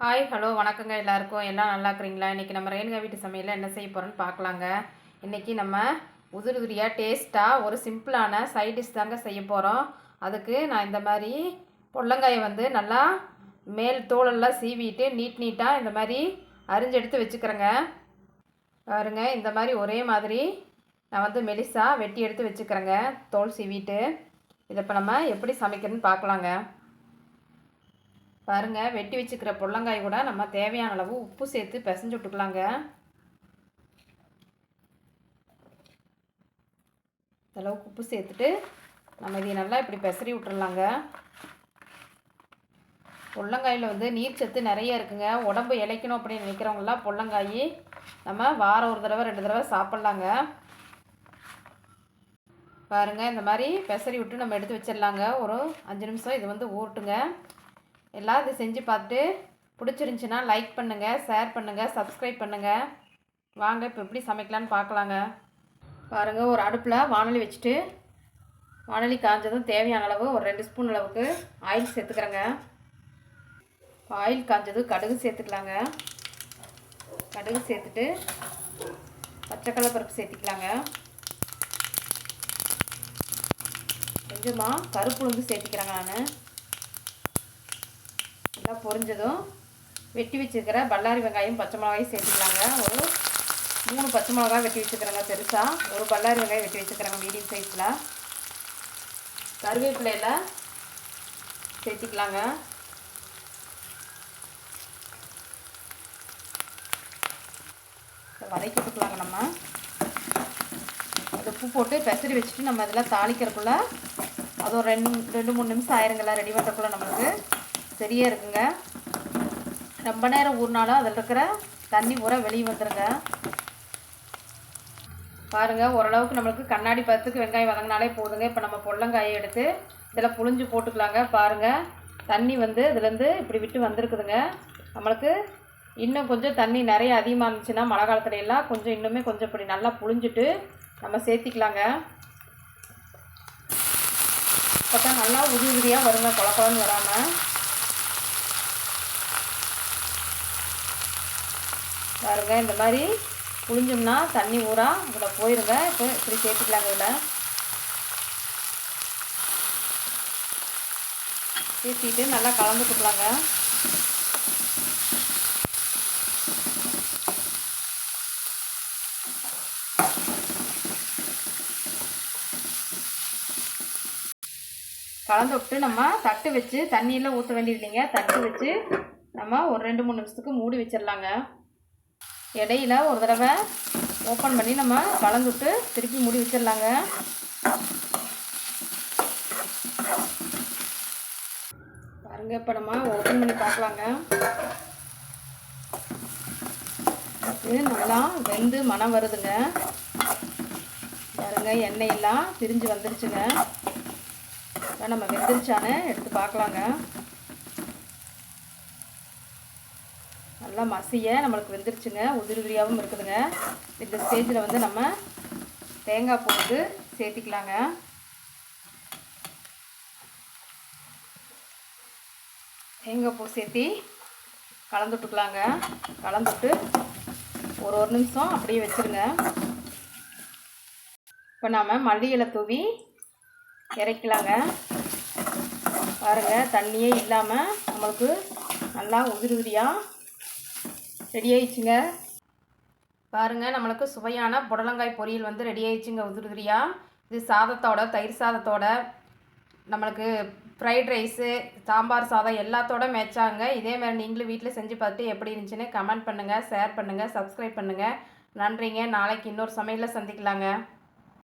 Hi hello வணக்கங்க எல்லாருக்கும். எல்லாம் நல்லா இருக்கிறீங்களா? இன்றைக்கி நம்ம ரேணுகா வீட்டு சமையலில் என்ன செய்ய போகிறோன்னு பார்க்கலாங்க. இன்றைக்கி நம்ம உதிரி உதிரியாக டேஸ்ட்டாக ஒரு சிம்பிளான சைட் டிஷ் தாங்க செய்ய போகிறோம் அதுக்கு நான் இந்த மாதிரி பொள்ளங்காயை வந்து நல்லா மேல் தோலெல்லாம் சீவிட்டு நீட் நீட்டாக இந்த மாதிரி அரிஞ்செடுத்து வச்சுக்கிறேங்க. பாருங்க இந்த மாதிரி ஒரே மாதிரி நான் வந்து மெலிசாக வெட்டி எடுத்து வச்சுக்கிறேங்க தோல் சீவிட்டு. இதை இப்போ நம்ம எப்படி சமைக்கிறதுன்னு பார்க்கலாங்க. பாருங்கள் வெட்டி வச்சுக்கிற புள்ளங்காய் கூட நம்ம தேவையான அளவு உப்பு சேர்த்து பிசைஞ்சு விட்டுக்கலாங்க. அளவுக்கு உப்பு சேர்த்துட்டு நம்ம இதை நல்லா இப்படி பெசரி விட்டுறலாங்க. பொள்ளங்காயில் வந்து நீர் சத்து நிறைய இருக்குங்க. உடம்பு இழைக்கணும் அப்படின்னு நினைக்கிறவங்களாம் பொள்ளங்காய் நம்ம வாரம் ஒரு தடவை ரெண்டு தடவை சாப்பிட்லாங்க. பாருங்கள் இந்த மாதிரி பெசரி விட்டு நம்ம எடுத்து வச்சிடலாங்க. ஒரு அஞ்சு நிமிஷம் இது வந்து ஊட்டுங்க எல்லாம் இதை செஞ்சு பார்த்துட்டு பிடிச்சிருந்துச்சின்னா லைக் பண்ணுங்கள் ஷேர் பண்ணுங்கள் சப்ஸ்கிரைப் பண்ணுங்கள் வாங்க இப்போ எப்படி சமைக்கலான்னு பார்க்கலாங்க. பாருங்கள் ஒரு அடுப்பில் வானொலி வச்சுட்டு வானொலி காஞ்சதும் தேவையான அளவு ஒரு ரெண்டு ஸ்பூன் அளவுக்கு ஆயில் சேர்த்துக்கிறேங்க. ஆயில் காஞ்சதும் கடுகு சேர்த்துக்கலாங்க. கடுகு சேர்த்துட்டு பச்சைக்கடலை பருப்பு சேர்த்திக்கலாங்க. கொஞ்சமாக கருப்பு உளுந்து சேர்த்திக்கிறேங்க நான். நல்லா பொரிஞ்சதும் வெட்டி வச்சுருக்கிற பல்லாரி வெங்காயம் பச்சை மிளகாயும் சேர்த்துக்கலாங்க. ஒரு மூணு பச்சை மிளகாய் வெட்டி வச்சுக்கிறேங்க பெருசாக ஒரு பல்லாரி வெங்காயம் வெட்டி வச்சுக்கிறேங்க மீடியம் சைஸில் கருவேப்பிலையில் சேர்த்திக்கலாங்க. வதக்கி விட்டுக்கலாங்க நம்ம. அது உப்பு போட்டு பெசரி வச்சுட்டு நம்ம இதெல்லாம் தாளிக்கிறக்குள்ளே அது ஒரு ரெண்டு ரெண்டு மூணு நிமிஷம் ஆயிருங்களா ரெடி பண்ணுறக்குள்ள நம்மளுக்கு. சரியாக இருக்குங்க. ரொம்ப நேரம் ஊறினாலும் அதில் இருக்கிற தண்ணி பூரா வெளியே வந்துடுங்க பாருங்கள் ஓரளவுக்கு நம்மளுக்கு கண்ணாடி பத்துக்கு வெங்காயம் வதங்கினாலே போதுங்க. இப்போ நம்ம பொள்ளங்காயை எடுத்து இதில் புழிஞ்சு போட்டுக்கலாங்க. பாருங்கள் தண்ணி வந்து இதுலேருந்து இப்படி விட்டு வந்திருக்குதுங்க. நம்மளுக்கு இன்னும் கொஞ்சம் தண்ணி நிறைய அதிகமாக இருந்துச்சுன்னா மழை காலத்துல எல்லாம் கொஞ்சம் இன்னுமே கொஞ்சம் இப்படி நல்லா புழிஞ்சிட்டு நம்ம சேர்த்திக்கலாங்க. இப்போ நல்லா உதிரி உதிரியாக வருங்க குழ வராமல் பாருங்க இந்த மாதிரி புளிஞ்சோம்னா தண்ணி ஊறா இதில் போயிருங்க. இப்போ இப்படி சேர்த்துக்கலாங்க இதில் சேர்த்திட்டு நல்லா கலந்துட்டுக்கலாங்க கலந்து விட்டு நம்ம தட்டு வச்சு தண்ணியெல்லாம் ஊற்ற வேண்டியது இல்லைங்க. தட்டு வச்சு நம்ம ஒரு ரெண்டு மூணு நிமிஷத்துக்கு மூடி வச்சிடலாங்க. இடையில ஒரு தடவை ஓப்பன் பண்ணி நம்ம வளர்ந்துட்டு விட்டு திருப்பி மூடி வச்சிடலாங்க. பாருங்க இப்போ நம்ம ஓப்பன் பண்ணி பார்க்கலாங்க. இது நல்லா வெந்து மனம் வருதுங்க. பாருங்க எண்ணெயெல்லாம் பிரிஞ்சு வந்துருச்சுங்க. நம்ம வெந்துருச்சான்னு எடுத்து பார்க்கலாங்க. நல்லா மசிய நம்மளுக்கு வெந்துருச்சுங்க. உதிரி உதிரியாகவும் இருக்குதுங்க. இந்த ஸ்டேஜில் வந்து நம்ம தேங்காய் பூ வந்து சேர்த்திக்கலாங்க. தேங்காய் பூ சேர்த்தி கலந்துட்டுக்கலாங்க. கலந்துட்டு ஒரு ஒரு நிமிஷம் அப்படியே வச்சுருங்க. இப்போ நாம் மல்லி இலை தூவி இறக்கலாங்க. பாருங்கள் தண்ணியே இல்லாமல் நம்மளுக்கு நல்லா உதிரி உதிரியாக ரெடி ஆயிடுச்சுங்க பாருங்கள் நம்மளுக்கு சுவையான புடலங்காய் பொரியல் வந்து ரெடி ஆயிடுச்சுங்க உதிரி உதிரியாக இது சாதத்தோட தயிர் சாதத்தோட நம்மளுக்கு ஃப்ரைட் ரைஸு சாம்பார் சாதம் எல்லாத்தோட மேட்சாங்க இதே மாதிரி நீங்களும் வீட்டில் செஞ்சு பார்த்துட்டு எப்படி இருந்துச்சுன்னு கமெண்ட் பண்ணுங்கள் ஷேர் பண்ணுங்கள் சப்ஸ்கிரைப் பண்ணுங்கள் நன்றிங்க. நாளைக்கு இன்னொரு சமையலில் சந்திக்கலாங்க.